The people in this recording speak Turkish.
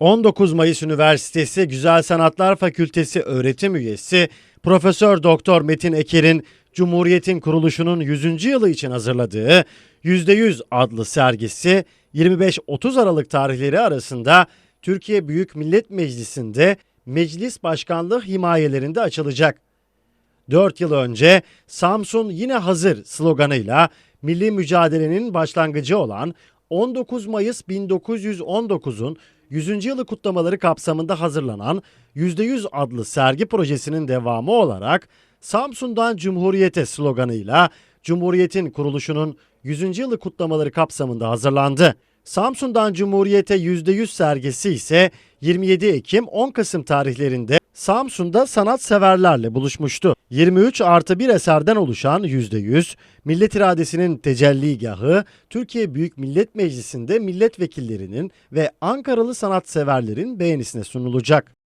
19 Mayıs Üniversitesi Güzel Sanatlar Fakültesi öğretim üyesi Profesör Doktor Metin Eker'in Cumhuriyet'in kuruluşunun 100. yılı için hazırladığı %100 adlı sergisi 25-30 Aralık tarihleri arasında Türkiye Büyük Millet Meclisi'nde Meclis Başkanlığı himayelerinde açılacak. 4 yıl önce Samsun yine hazır sloganıyla milli mücadelenin başlangıcı olan 19 Mayıs 1919'un 100. yılı kutlamaları kapsamında hazırlanan %100 adlı sergi projesinin devamı olarak Samsun'dan Cumhuriyete sloganıyla Cumhuriyet'in kuruluşunun 100. yılı kutlamaları kapsamında hazırlandı. Samsun'dan Cumhuriyete %100 sergisi ise 27 Ekim 10 Kasım tarihlerinde Samsun'da sanatseverlerle buluşmuştu. 23 artı bir eserden oluşan %100, millet iradesinin tecelligahı Türkiye Büyük Millet Meclisi'nde milletvekillerinin ve Ankaralı sanatseverlerin beğenisine sunulacak.